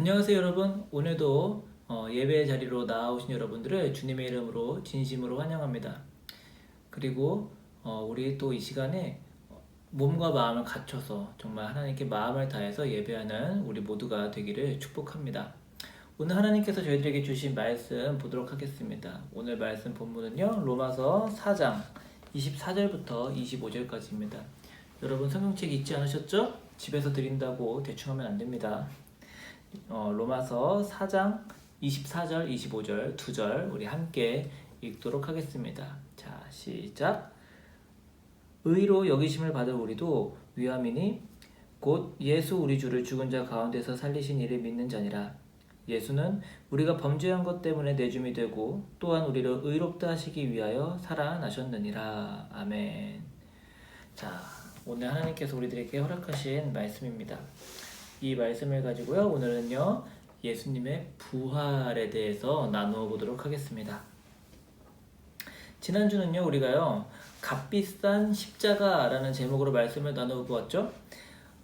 안녕하세요 여러분. 오늘도 어, 예배 자리로 나오신 여러분들을 주님의 이름으로 진심으로 환영합니다. 그리고 어, 우리 또 이 시간에 어, 몸과 마음을 갖춰서 정말 하나님께 마음을 다해서 예배하는 우리 모두가 되기를 축복합니다. 오늘 하나님께서 저희들에게 주신 말씀 보도록 하겠습니다. 오늘 말씀 본문은요 로마서 4장 24절부터 25절까지입니다. 여러분 성경책 잊지 않으셨죠? 집에서 드린다고 대충 하면 안 됩니다 어, 로마서 4장 24절, 25절 두절 우리 함께 읽도록 하겠습니다. 자, 시작. 의로 여기심을 받을 우리도 위함이니 곧 예수 우리 주를 죽은 자 가운데서 살리신 이를 믿는 자니라. 예수는 우리가 범죄한 것 때문에 내줌이 되고 또한 우리를 의롭다 하시기 위하여 살아나셨느니라. 아멘. 자, 오늘 하나님께서 우리들에게 허락하신 말씀입니다. 이 말씀을 가지고요. 오늘은요. 예수님의 부활에 대해서 나누어 보도록 하겠습니다. 지난주는요. 우리가요. 값비싼 십자가라는 제목으로 말씀을 나누어 보았죠.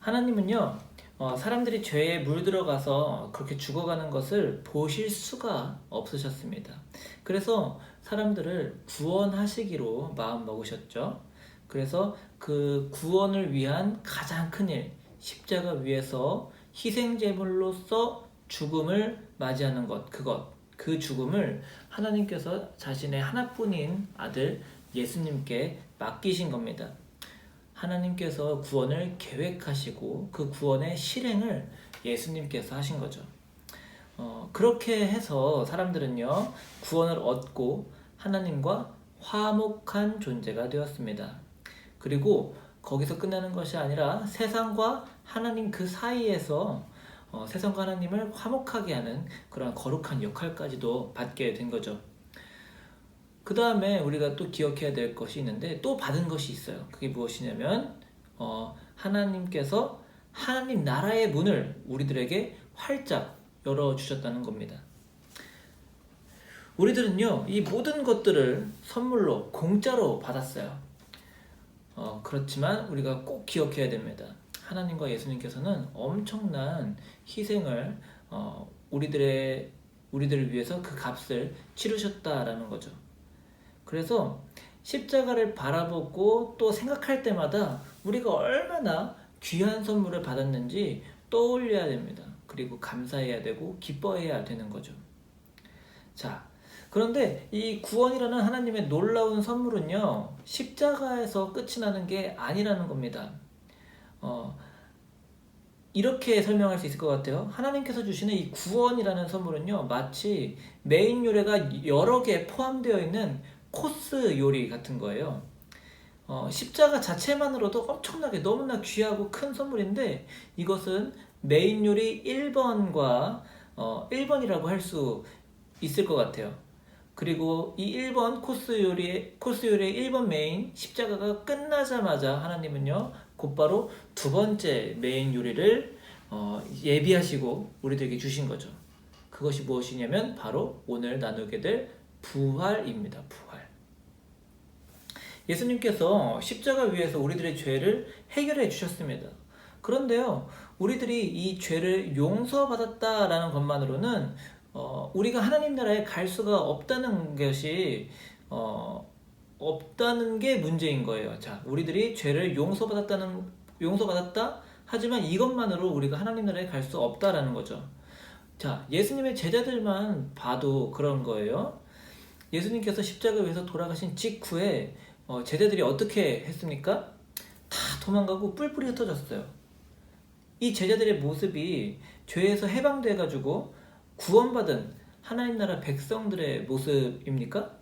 하나님은요. 어, 사람들이 죄에 물들어가서 그렇게 죽어가는 것을 보실 수가 없으셨습니다. 그래서 사람들을 구원하시기로 마음 먹으셨죠. 그래서 그 구원을 위한 가장 큰 일, 십자가 위에서 희생 제물로서 죽음을 맞이하는 것, 그것, 그 죽음을 하나님께서 자신의 하나뿐인 아들 예수님께 맡기신 겁니다. 하나님께서 구원을 계획하시고 그 구원의 실행을 예수님께서 하신 거죠. 어, 그렇게 해서 사람들은요, 구원을 얻고 하나님과 화목한 존재가 되었습니다. 그리고 거기서 끝나는 것이 아니라 세상과 하나님 그 사이에서 어, 세상과 하나님을 화목하게 하는 그런 거룩한 역할까지도 받게 된 거죠. 그 다음에 우리가 또 기억해야 될 것이 있는데 또 받은 것이 있어요. 그게 무엇이냐면 어, 하나님께서 하나님 나라의 문을 우리들에게 활짝 열어 주셨다는 겁니다. 우리들은요 이 모든 것들을 선물로 공짜로 받았어요. 어, 그렇지만 우리가 꼭 기억해야 됩니다. 하나님과 예수님께서는 엄청난 희생을 어, 우리들의 우리들을 위해서 그 값을 치르셨다라는 거죠. 그래서 십자가를 바라보고 또 생각할 때마다 우리가 얼마나 귀한 선물을 받았는지 떠올려야 됩니다. 그리고 감사해야 되고 기뻐해야 되는 거죠. 자, 그런데 이 구원이라는 하나님의 놀라운 선물은요, 십자가에서 끝이 나는 게 아니라는 겁니다. 어, 이렇게 설명할 수 있을 것 같아요. 하나님께서 주시는 이 구원이라는 선물은요, 마치 메인 요리가 여러 개 포함되어 있는 코스 요리 같은 거예요. 어, 십자가 자체만으로도 엄청나게 너무나 귀하고 큰 선물인데 이것은 메인 요리 1번과 어, 1번이라고 할 수 있을 것 같아요. 그리고 이 1번 코스 요리의 코스 요리의 1번 메인 십자가가 끝나자마자 하나님은요 곧바로 두 번째 메인 요리를 어, 예비하시고 우리들에게 주신 거죠. 그것이 무엇이냐면 바로 오늘 나누게 될 부활입니다. 부활. 예수님께서 십자가 위에서 우리들의 죄를 해결해 주셨습니다. 그런데요, 우리들이 이 죄를 용서받았다라는 것만으로는 어, 우리가 하나님 나라에 갈 수가 없다는 것이 어, 없다는 게 문제인 거예요. 자, 우리들이 죄를 용서받았다는 용서받았다. 하지만 이것만으로 우리가 하나님 나라에 갈 수 없다라는 거죠. 자, 예수님의 제자들만 봐도 그런 거예요. 예수님께서 십자가 위에서 돌아가신 직후에 어, 제자들이 어떻게 했습니까? 다 도망가고 뿔뿔이 흩어졌어요. 이 제자들의 모습이 죄에서 해방돼 가지고 구원받은 하나님 나라 백성들의 모습입니까?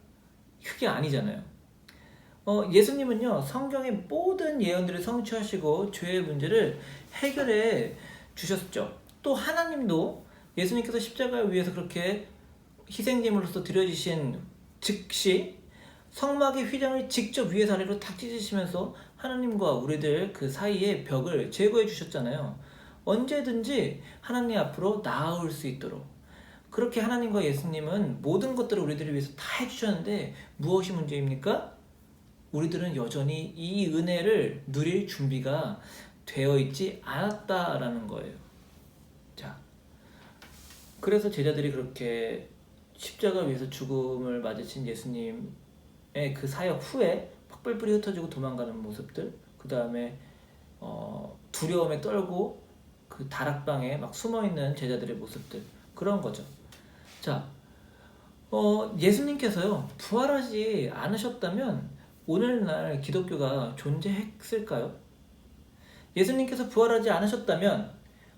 그게 아니잖아요. 어, 예수님은요, 성경의 모든 예언들을 성취하시고 죄의 문제를 해결해 주셨죠. 또 하나님도 예수님께서 십자가 위에서 그렇게 희생제물로서 드려지신 즉시 성막의 휘장을 직접 위에서 아래로 탁 찢으시면서 하나님과 우리들 그 사이의 벽을 제거해 주셨잖아요. 언제든지 하나님 앞으로 나아올 수 있도록 그렇게 하나님과 예수님은 모든 것들을 우리들을 위해서 다 해주셨는데 무엇이 문제입니까? 우리들은 여전히 이 은혜를 누릴 준비가 되어 있지 않았다라는 거예요. 자, 그래서 제자들이 그렇게 십자가 위에서 죽음을 맞으신 예수님의 그 사역 후에 팍불불이 흩어지고 도망가는 모습들, 그 다음에 어, 두려움에 떨고 그 다락방에 막 숨어 있는 제자들의 모습들 그런 거죠. 자, 어, 예수님께서요 부활하지 않으셨다면 오늘날 기독교가 존재했을까요? 예수님께서 부활하지 않으셨다면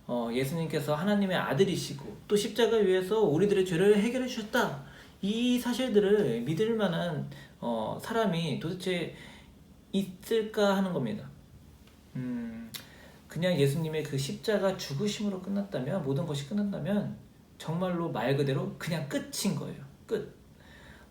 어, 예수님께서 하나님의 아들이시고 또 십자가 위에서 우리들의 죄를 해결해 주셨다. 이 사실들을 믿을 만한 어, 사람이 도대체 있을까 하는 겁니다. 음, 그냥 예수님의 그 십자가 죽으심으로 끝났다면 모든 것이 끝난다면 정말로 말 그대로 그냥 끝인 거예요. 끝.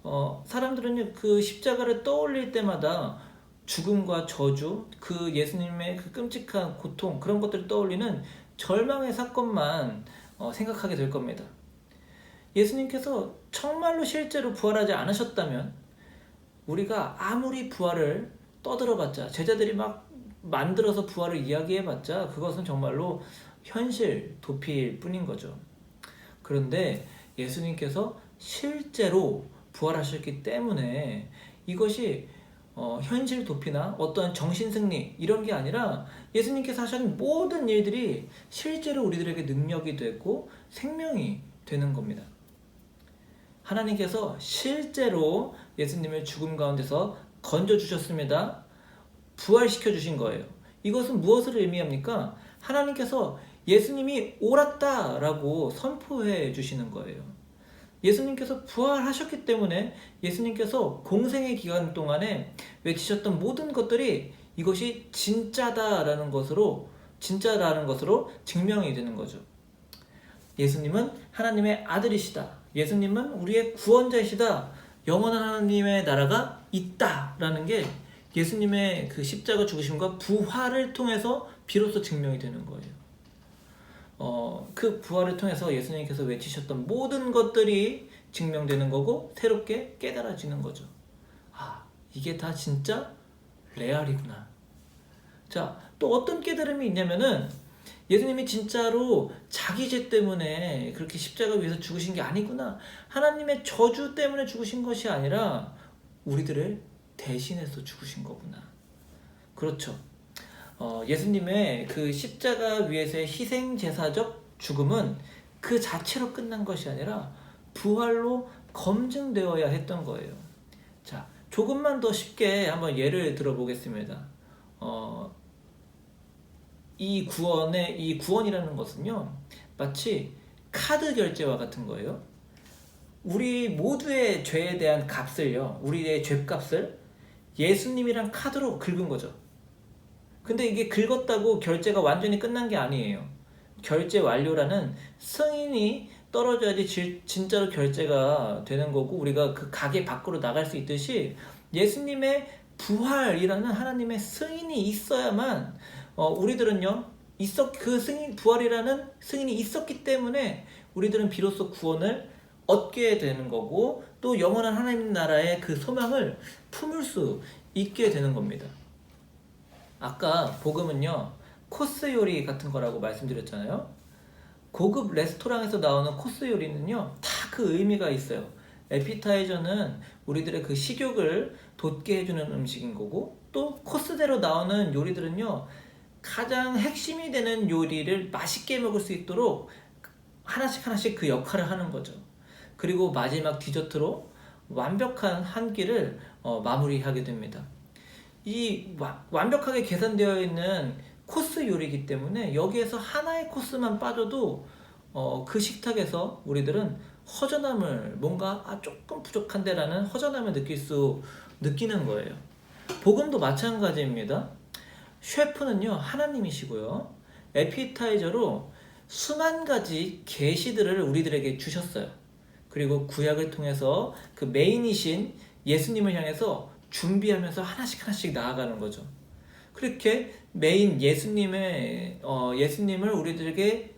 어, 사람들은 그 십자가를 떠올릴 때마다 죽음과 저주, 그 예수님의 그 끔찍한 고통 그런 것들을 떠올리는 절망의 사건만 어, 생각하게 될 겁니다. 예수님께서 정말로 실제로 부활하지 않으셨다면 우리가 아무리 부활을 떠들어봤자 제자들이 막 만들어서 부활을 이야기해봤자 그것은 정말로 현실 도피일 뿐인 거죠. 그런데 예수님께서 실제로 부활하셨기 때문에 이것이 어, 현실 도피나 어떠한 정신 승리 이런 게 아니라 예수님께서 하신 모든 일들이 실제로 우리들에게 능력이 되고 생명이 되는 겁니다. 하나님께서 실제로 예수님을 죽음 가운데서 건져 주셨습니다. 부활시켜 주신 거예요. 이것은 무엇을 의미합니까? 하나님께서 예수님이 옳았다라고 선포해 주시는 거예요. 예수님께서 부활하셨기 때문에 예수님께서 공생의 기간 동안에 외치셨던 모든 것들이 이것이 진짜다라는 것으로 진짜라는 것으로 증명이 되는 거죠. 예수님은 하나님의 아들이시다. 예수님은 우리의 구원자이시다. 영원한 하나님의 나라가 있다라는 게 예수님의 그 십자가 죽으심과 부활을 통해서 비로소 증명이 되는 거예요. 어, 그 부활을 통해서 예수님께서 외치셨던 모든 것들이 증명되는 거고 새롭게 깨달아지는 거죠. 아, 이게 다 진짜 레알이구나. 자, 또 어떤 깨달음이 있냐면은 예수님이 진짜로 자기 죄 때문에 그렇게 십자가 위에서 죽으신 게 아니구나. 하나님의 저주 때문에 죽으신 것이 아니라 우리들을 대신해서 죽으신 거구나. 그렇죠. 어, 예수님의 그 십자가 위에서의 희생 제사적 죽음은 그 자체로 끝난 것이 아니라 부활로 검증되어야 했던 거예요. 자, 조금만 더 쉽게 한번 예를 들어보겠습니다. 어, 이 구원의 이 구원이라는 것은요, 마치 카드 결제와 같은 거예요. 우리 모두의 죄에 대한 값을요, 우리의 죄값을 예수님이란 카드로 긁은 거죠. 근데 이게 긁었다고 결제가 완전히 끝난 게 아니에요. 결제 완료라는 승인이 떨어져야지 질, 진짜로 결제가 되는 거고 우리가 그 가게 밖으로 나갈 수 있듯이 예수님의 부활이라는 하나님의 승인이 있어야만 어, 우리들은요 있었 그 승인 부활이라는 승인이 있었기 때문에 우리들은 비로소 구원을 얻게 되는 거고 또 영원한 하나님 나라의 그 소망을 품을 수 있게 되는 겁니다. 아까 복음은요 코스 요리 같은 거라고 말씀드렸잖아요. 고급 레스토랑에서 나오는 코스 요리는요 다 그 의미가 있어요. 에피타이저는 우리들의 그 식욕을 돋게 해주는 음식인 거고 또 코스대로 나오는 요리들은요 가장 핵심이 되는 요리를 맛있게 먹을 수 있도록 하나씩 하나씩 그 역할을 하는 거죠. 그리고 마지막 디저트로 완벽한 한 끼를 어, 마무리하게 됩니다. 이 와, 완벽하게 계산되어 있는 코스 요리이기 때문에 여기에서 하나의 코스만 빠져도 어, 그 식탁에서 우리들은 허전함을 뭔가 아, 조금 부족한데라는 허전함을 느낄 수 느끼는 거예요. 복음도 마찬가지입니다. 셰프는요 하나님이시고요 에피타이저로 수만 가지 계시들을 우리들에게 주셨어요. 그리고 구약을 통해서 그 메인이신 예수님을 향해서 준비하면서 하나씩 하나씩 나아가는 거죠. 그렇게 메인 예수님의 어, 예수님을 우리들에게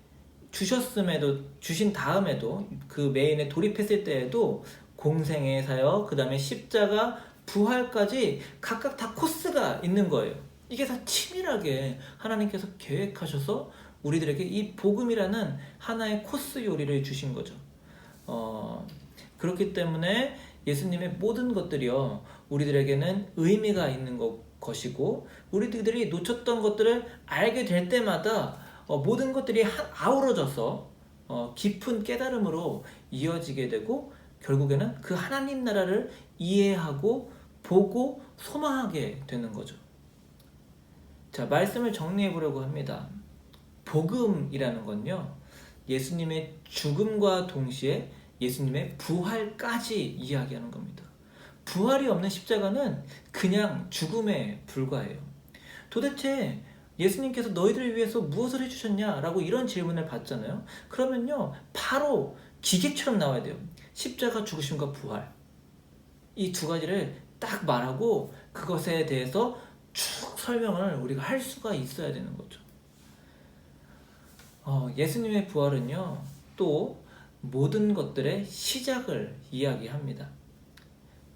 주셨음에도 주신 다음에도 그 메인에 돌입했을 때에도 공생의 사역, 그 다음에 십자가, 부활까지 각각 다 코스가 있는 거예요. 이게 다 치밀하게 하나님께서 계획하셔서 우리들에게 이 복음이라는 하나의 코스 요리를 주신 거죠. 어, 그렇기 때문에 예수님의 모든 것들이요 우리들에게는 의미가 있는 것, 것이고 우리들이 놓쳤던 것들을 알게 될 때마다 어, 모든 것들이 한, 아우러져서 어, 깊은 깨달음으로 이어지게 되고 결국에는 그 하나님 나라를 이해하고 보고 소망하게 되는 거죠. 자, 말씀을 정리해 보려고 합니다. 복음이라는 건요, 예수님의 죽음과 동시에 예수님의 부활까지 이야기하는 겁니다. 부활이 없는 십자가는 그냥 죽음에 불과해요. 도대체 예수님께서 너희들을 위해서 무엇을 해주셨냐 라고 이런 질문을 받잖아요. 그러면요, 바로 기계처럼 나와야 돼요. 십자가 죽으심과 부활. 이 두 가지를 딱 말하고 그것에 대해서 쭉 설명을 우리가 할 수가 있어야 되는 거죠. 어, 예수님의 부활은요, 또 모든 것들의 시작을 이야기합니다.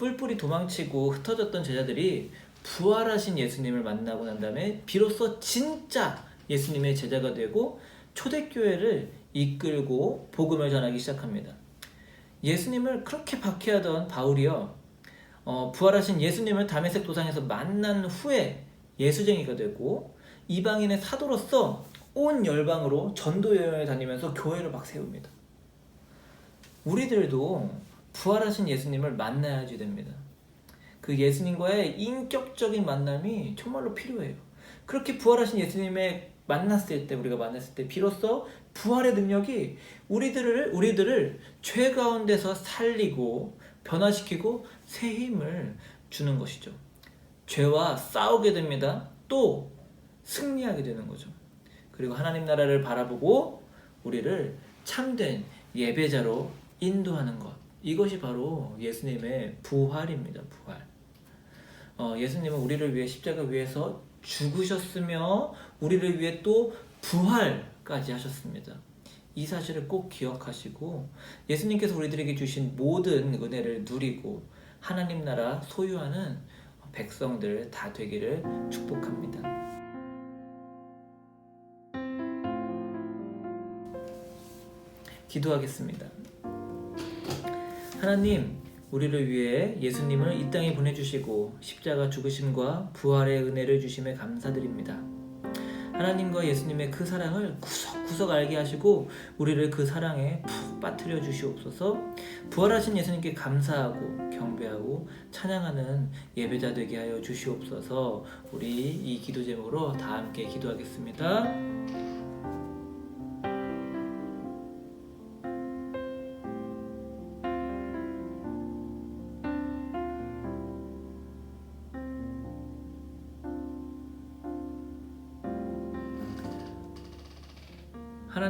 뿔뿔이 도망치고 흩어졌던 제자들이 부활하신 예수님을 만나고 난 다음에 비로소 진짜 예수님의 제자가 되고 초대교회를 이끌고 복음을 전하기 시작합니다. 예수님을 그렇게 박해하던 바울이요, 어, 부활하신 예수님을 다메섹 도상에서 만난 후에 예수쟁이가 되고 이방인의 사도로서 온 열방으로 전도 여행을 다니면서 교회를 막 세웁니다. 우리들도 부활하신 예수님을 만나야지 됩니다. 그 예수님과의 인격적인 만남이 정말로 필요해요. 그렇게 부활하신 예수님의 만났을 때 우리가 만났을 때 비로소 부활의 능력이 우리들을 우리들을 죄 가운데서 살리고 변화시키고 새 힘을 주는 것이죠. 죄와 싸우게 됩니다. 또 승리하게 되는 거죠. 그리고 하나님 나라를 바라보고 우리를 참된 예배자로 인도하는 것. 이것이 바로 예수님의 부활입니다. 부활. 어, 예수님은 우리를 위해 십자가 위에서 죽으셨으며 우리를 위해 또 부활까지 하셨습니다. 이 사실을 꼭 기억하시고 예수님께서 우리들에게 주신 모든 은혜를 누리고 하나님 나라 소유하는 백성들 다 되기를 축복합니다. 기도하겠습니다. 하나님, 우리를 위해 예수님을 이 땅에 보내주시고 십자가 죽으심과 부활의 은혜를 주심에 감사드립니다. 하나님과 예수님의 그 사랑을 구석구석 알게 하시고 우리를 그 사랑에 푹 빠뜨려 주시옵소서. 부활하신 예수님께 감사하고 경배하고 찬양하는 예배자 되게 하여 주시옵소서. 우리 이 기도 제목으로 다 함께 기도하겠습니다.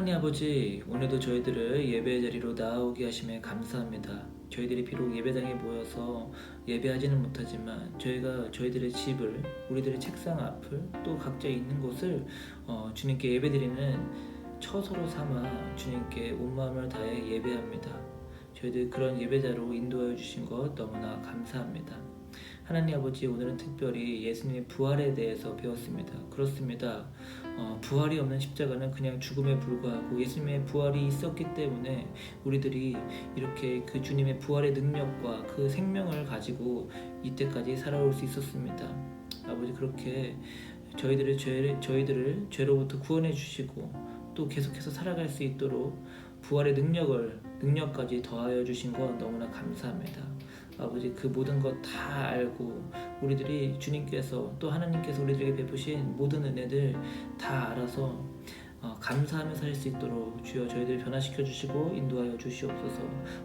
하나님 아버지, 오늘도 저희들을 예배 자리로 나오게 하심에 감사합니다. 저희들이 비록 예배당에 모여서 예배하지는 못하지만 저희가 저희들의 집을 우리들의 책상 앞을 또 각자 있는 곳을 어, 주님께 예배드리는 처소로 삼아 주님께 온 마음을 다해 예배합니다. 저희들 그런 예배자로 인도하여 주신 것 너무나 감사합니다. 하나님 아버지 오늘은 특별히 예수님의 부활에 대해서 배웠습니다. 그렇습니다. 어, 부활이 없는 십자가는 그냥 죽음에 불과하고 예수님의 부활이 있었기 때문에 우리들이 이렇게 그 주님의 부활의 능력과 그 생명을 가지고 이때까지 살아올 수 있었습니다. 아버지 그렇게 저희들의 죄 저희들을 죄로부터 구원해 주시고 또 계속해서 살아갈 수 있도록 부활의 능력을 능력까지 더하여 주신 것 너무나 감사합니다. 아버지 그 모든 것 다 알고 우리들이 주님께서 또 하나님께서 우리들에게 베푸신 모든 은혜들 다 알아서 어, 감사하며 살 수 있도록 주여 저희들 변화시켜 주시고 인도하여 주시옵소서.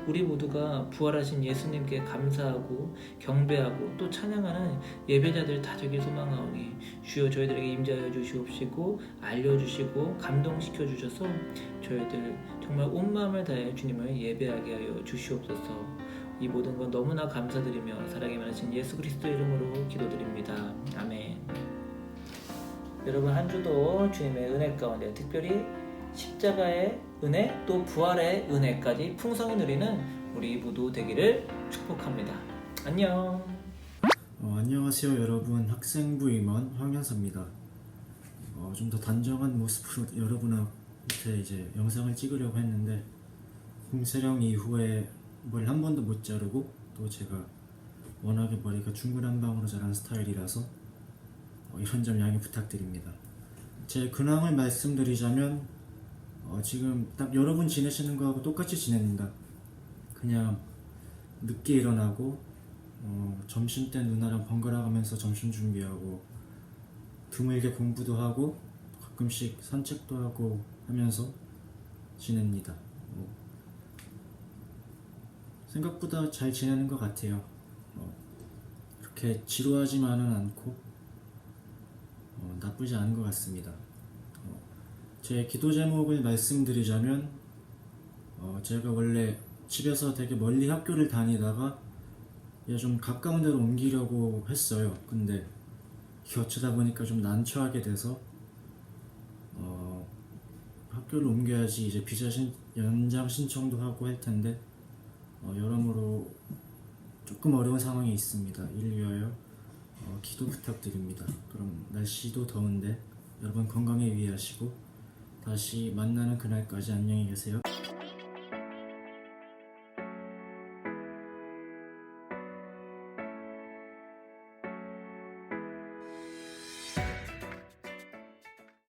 우리 모두가 부활하신 예수님께 감사하고 경배하고 또 찬양하는 예배자들 다 되길 소망하오니 주여 저희들에게 임재하여 주시옵시고 알려 주시고 감동시켜 주셔서 저희들 정말 온 마음을 다해 주님을 예배하게 하여 주시옵소서. 이 모든 건 너무나 감사드리며 사랑이 많으신 예수 그리스도 이름으로 기도드립니다. 아멘. 여러분 한 주도 주님의 은혜 가운데 특별히 십자가의 은혜 또 부활의 은혜까지 풍성히 누리는 우리 모두 되기를 축복합니다. 안녕. 어, 안녕하세요 여러분 학생부 임원 황현서입니다 어, 좀 더 단정한 모습으로 여러분한테 이제 영상을 찍으려고 했는데 홍세령 이후에 뭘한 번도 못 자르고 또 제가 워낙에 머리가 중구난방으로 자란 스타일이라서 어, 이런 점 양해 부탁드립니다. 제 근황을 말씀드리자면 어, 지금 딱 여러분 지내시는 거하고 똑같이 지냅니다. 그냥 늦게 일어나고 어, 점심 때 누나랑 번갈아 가면서 점심 준비하고 드물게 공부도 하고 가끔씩 산책도 하고 하면서 지냅니다. 뭐, 생각보다 잘 지내는 것 같아요. 어, 그렇게 지루하지만은 않고 어, 나쁘지 않은 것 같습니다. 어, 제 기도 제목을 말씀드리자면 어, 제가 원래 집에서 되게 멀리 학교를 다니다가 좀 가까운 데로 옮기려고 했어요. 근데 어쩌다 보니까 좀 난처하게 돼서 어, 학교를 옮겨야지 이제 비자 신, 연장 신청도 하고 할 텐데 어, 여러모로 조금 어려운 상황이 있습니다. 이를 위하여 어, 기도 부탁드립니다. 그럼 날씨도 더운데 여러분 건강에 유의하시고 다시 만나는 그날까지 안녕히 계세요.